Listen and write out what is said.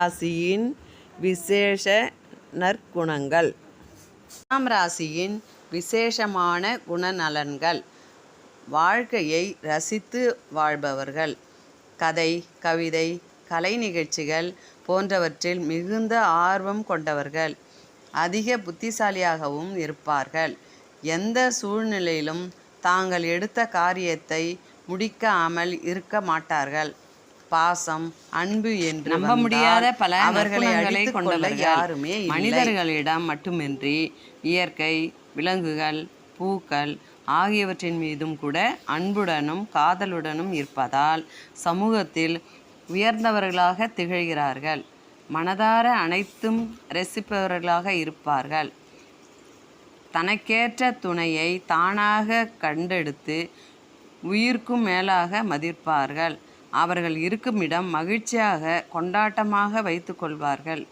ராசியின் விசேஷ நற்குணங்கள். துலாம் ராசியின் விசேஷமான குணநலன்கள். வாழ்க்கையை ரசித்து வாழ்பவர்கள். கதை கவிதை கலை நிகழ்ச்சிகள் போன்றவற்றில் மிகுந்த ஆர்வம் கொண்டவர்கள். அதிக புத்திசாலியாகவும் இருப்பார்கள். எந்த சூழ்நிலையிலும் தாங்கள் எடுத்த காரியத்தை முடிக்காமல் இருக்க மாட்டார்கள். பாசம் அன்பு என்று நம்ப முடியாத பல அவர்களை கொள்ள கொண்டவர்கள். யாருமே. மனிதர்களிடம் மட்டுமின்றி இயற்கை விலங்குகள் பூக்கள் ஆகியவற்றின் மீதும் கூட அன்புடனும் காதலுடனும் இருப்பதால் சமூகத்தில் உயர்ந்தவர்களாக திகழ்கிறார்கள். மனதார அனைத்தும் ரசிப்பவர்களாக இருப்பார்கள். தனக்கேற்ற துணையை தானாக கண்டெடுத்து உயிர்க்கும் மேலாக மதிப்பார்கள். அவர்கள் இருக்குமிடம் மகிழ்ச்சியாக கொண்டாட்டமாக வைத்துக்கொள்வார்கள்